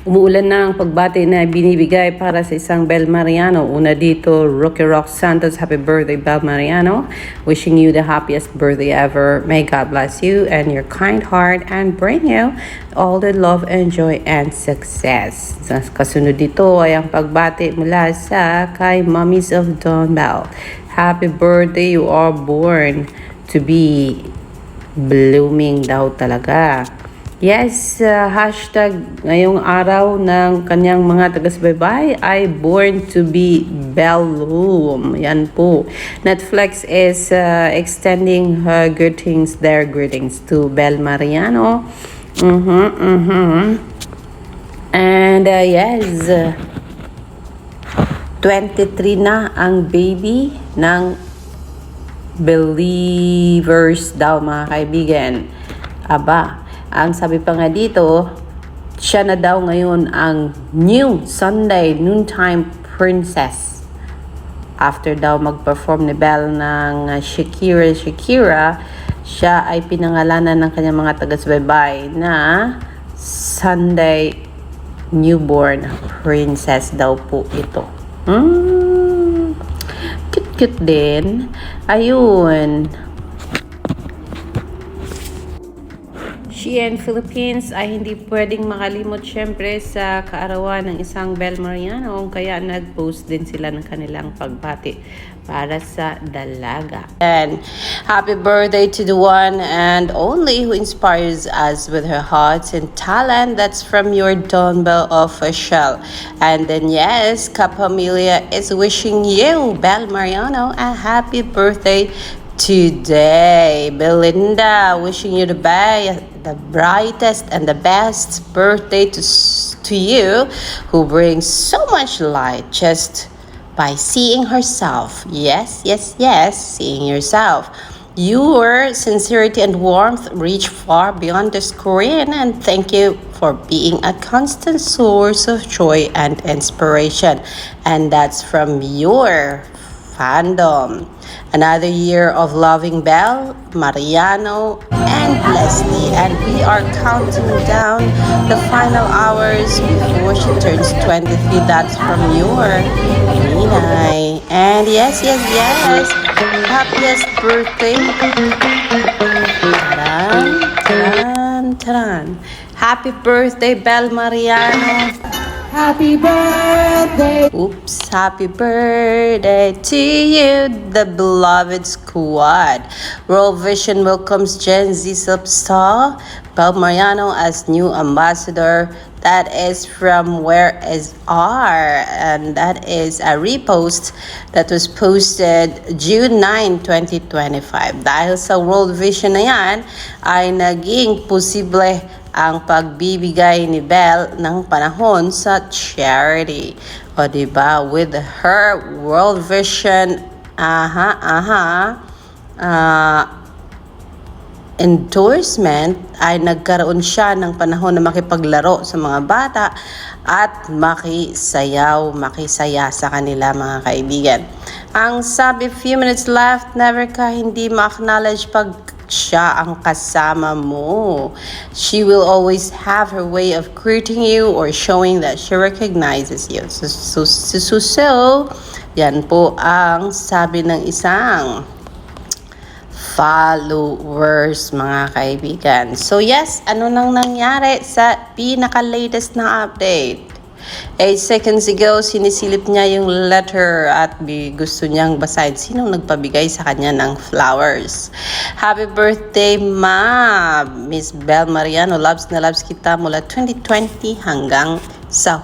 Umuulan na ang pagbati na binibigay para sa isang Bel Mariano. Una dito, Rookie Rock Santos, happy birthday Bel Mariano. Wishing you the happiest birthday ever. May God bless you and your kind heart and bring you all the love and joy and success. Kasunod dito ay ang pagbati mula sa kay Mummies of Don Bell. Happy birthday, you are born to be blooming daw talaga. Yes, uh, hashtag ngayong araw ng kanyang mga taga-subaybay ay born to be Bellroom. Yan po. Netflix is uh, extending her greetings, their greetings to Bel Mariano. Mm-hmm, mm-hmm. And uh, yes, 23 na ang baby ng believers daw mga kaibigan. Aba, ang sabi pa nga dito, siya na daw ngayon ang new Sunday noontime princess. After daw mag-perform ni Belle ng Shakira Shakira, siya ay pinangalanan ng kanyang mga taga-subaybay na Sunday newborn princess daw po ito. Hmm, cute-cute din. Ayun. Shein Philippines ay hindi pwedeng makalimot syempre sa kaarawan ng isang Bel Mariano kaya nag-post din sila ng kanilang pagbati para sa dalaga. And happy birthday to the one and only who inspires us with her heart and talent. That's from your Don Bell official. And then yes, Capamilia is wishing you, Bel Mariano, a happy birthday today. Belinda, wishing you the best, the brightest and the best birthday to, to you, who brings so much light just by seeing herself. Yes, yes, yes, seeing yourself. Your sincerity and warmth reach far beyond the screen, and thank you for being a constant source of joy and inspiration. And that's from your fandom. Another year of loving Belle, Mariano, and Leslie. And we are counting down the final hours before she turns 23. That's from your Ninay. And yes, yes, yes. Happiest birthday. Taran, taran, taran. Happy birthday, Belle Mariano. Happy birthday! Oops, happy birthday to you, the beloved squad. World Vision welcomes Gen Z superstar Bel Mariano as new ambassador. That is from Where Is R? And that is a repost that was posted June 9, 2025. Dahil sa World Vision na yan, ay naging posible ang pagbibigay ni Belle ng panahon sa charity. O ba with her World Vision, aha, aha, ah, endorsement ay nagkaroon siya ng panahon na makipaglaro sa mga bata at makisayaw, makisaya sa kanila mga kaibigan. Ang sabi, few minutes left, never ka hindi ma-acknowledge pag siya ang kasama mo. She will always have her way of greeting you or showing that she recognizes you. So, so, so, so, yan po ang sabi ng isang followers, mga kaibigan. So yes, ano nang nangyari sa pinaka-latest na update? 8 seconds ago, sinisilip niya yung letter at gusto niyang basahin sinong nagpabigay sa kanya ng flowers. Happy birthday, ma! Miss Bel Mariano, loves na loves kita mula 2020 hanggang sa.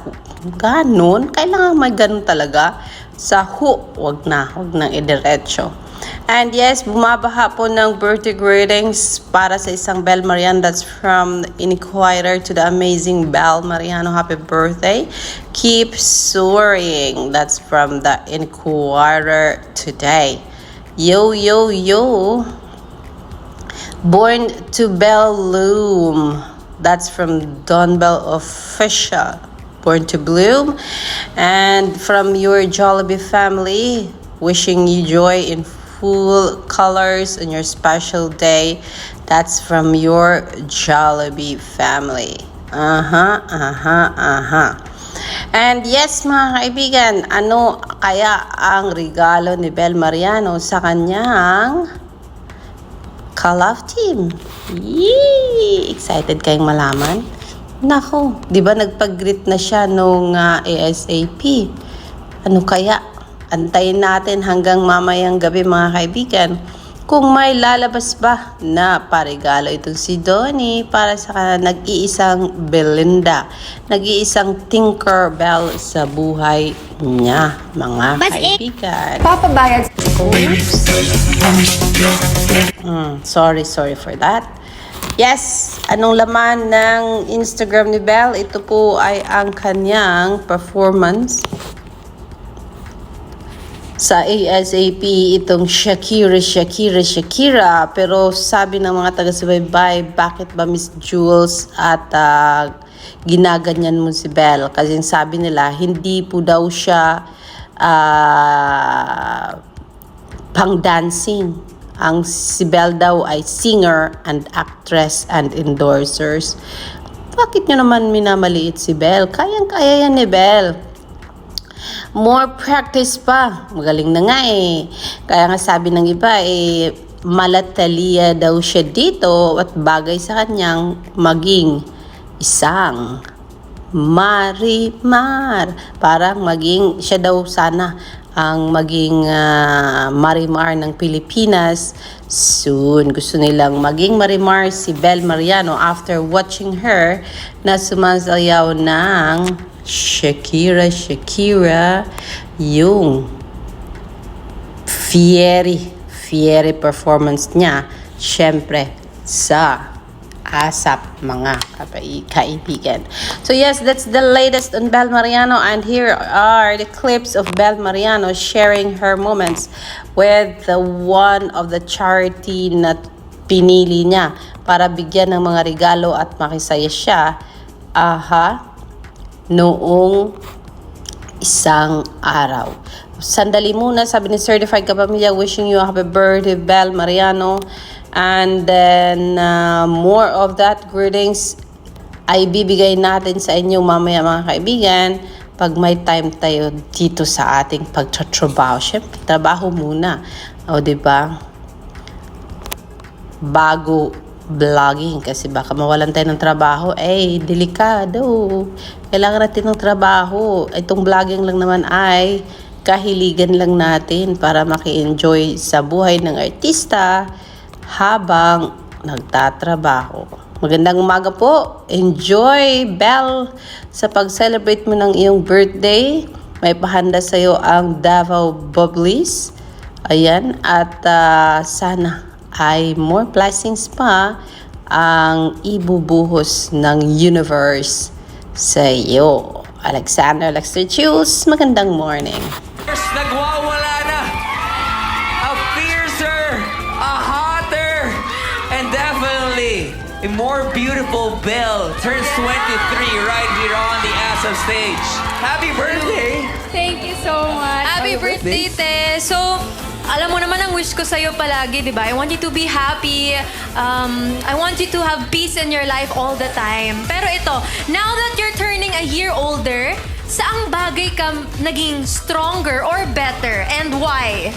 Ganon? Kailangan may ganon talaga? Sa hu, wag na, wag nang idiretso. And yes, bumabaha po ng birthday greetings para sa isang Bel Mariano. That's from Inquirer to the amazing Bel Mariano. Happy birthday. Keep soaring. That's from the Inquirer today. Yo, yo, yo. Born to Bell Loom. That's from Don Bell Official. Born to Bloom. And from your Jollibee family, wishing you joy in full colors on your special day. That's from your Jollibee family. Aha, aha, aha. And yes, mga kaibigan, ano kaya ang regalo ni Bel Mariano sa kanyang Kalaf team? Yee! Excited kayong malaman? Nako, di ba nagpag-greet na siya nung ah, ASAP? Ano kaya? Antayin natin hanggang mamayang gabi mga kaibigan. Kung may lalabas ba na paregalo itong si Donnie para sa nag-iisang Belinda, nag-iisang Tinkerbell sa buhay niya, mga kaibigan. Papabayad Mm, sorry, sorry for that. Yes, anong laman ng Instagram ni Belle? Ito po ay ang kanyang performance sa ASAP itong Shakira, Shakira, Shakira. Pero sabi ng mga taga-subaybay, bakit ba Miss Jules at ah, ginaganyan mo si Belle? Kasi sabi nila, hindi po daw siya ah, pang dancing. Ang si Belle daw ay singer and actress and endorsers. Bakit nyo naman minamaliit si Belle? Kayang-kaya yan ni Belle. More practice pa. Magaling na nga eh. Kaya nga sabi ng iba eh, malatalia daw siya dito at bagay sa kanyang maging isang Marimar. Parang maging, siya daw sana ang maging ah, Marimar ng Pilipinas soon. Gusto nilang maging Marimar si Bel Mariano after watching her na sumasayaw ng Shakira, Shakira, yung Fieri, Fieri performance niya, syempre, sa ASAP mga kaibigan. So yes, that's the latest on Bel Mariano and here are the clips of Bel Mariano sharing her moments with the one of the charity na pinili niya para bigyan ng mga regalo at makisaya siya. Aha, noong isang araw. Sandali muna, sabi ni Certified Kapamilya, wishing you a happy birthday, Bel Mariano. And then, uh, more of that greetings ay bibigay natin sa inyo mamaya mga kaibigan pag may time tayo dito sa ating pagtatrabaho. Siyempre, trabaho muna. O, di ba? bago vlogging kasi baka mawalan tayo ng trabaho. Eh delikado. Kailangan natin ng trabaho. Itong vlogging lang naman ay kahiligan lang natin para maki-enjoy sa buhay ng artista habang nagtatrabaho. Magandang umaga po. Enjoy Bell sa pag-celebrate mo ng iyong birthday. May pahanda sa iyo ang Davao Bubblies. Ayan, at ah, sana ay more blessings pa ang ibubuhos ng universe sa iyo. Alexander Lexter Chius, magandang morning. First, nagwawala na. A fiercer, a hotter, and definitely a more beautiful Belle turns 23 right here on the ASAP stage. Happy birthday! Thank you so much. Happy birthday, Te! So, alam mo naman ang wish ko sa'yo palagi, di ba? I want you to be happy. Um, I want you to have peace in your life all the time. Pero ito, now that you're turning a year older, saang bagay ka naging stronger or better? And why?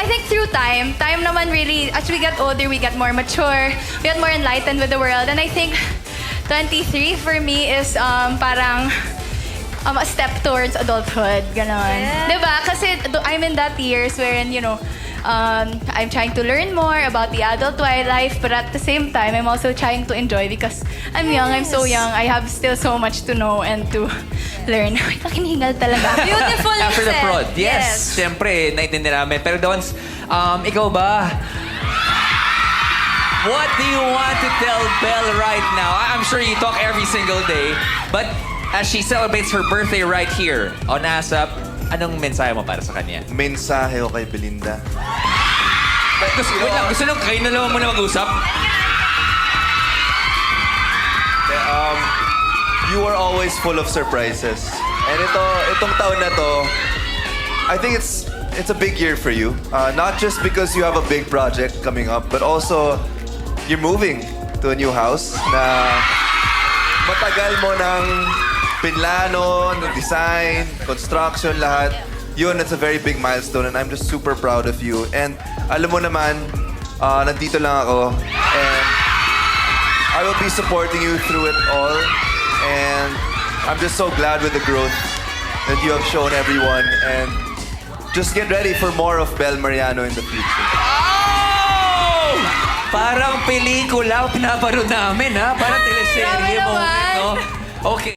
I think through time, time naman really, as we get older, we get more mature, we get more enlightened with the world. And I think 23 for me is um, parang um, a step towards adulthood. Ganon. Diba? Kasi I'm in that years wherein, you know, um, I'm trying to learn more about the adult life, but at the same time, I'm also trying to enjoy because I'm young, I'm so young, I have still so much to know and to learn. Wait, nakinihingal talaga. Beautiful After the prod, yes. Siyempre, naintindihan namin. Pero Dons, um, ikaw ba? What do you want to tell Belle right now? I'm sure you talk every single day, but as she celebrates her birthday right here on ASAP, anong mensahe mo para sa kanya? mensahe ko kay Belinda. Gusto, wait lang, gusto nung kayo na lang muna mag-usap? Um, you are always full of surprises. And ito, itong taon na to, I think it's it's a big year for you. Uh, not just because you have a big project coming up, but also you're moving to a new house na matagal mo ng pinlano, design, construction, lahat. Yun, it's a very big milestone and I'm just super proud of you. And alam mo naman, ah, nandito lang ako. And I will be supporting you through it all. And I'm just so glad with the growth that you have shown everyone. And just get ready for more of Bel Mariano in the future. Oh! Parang pelikula pinapanood namin, ha? Parang teleserye moment, no? Okay.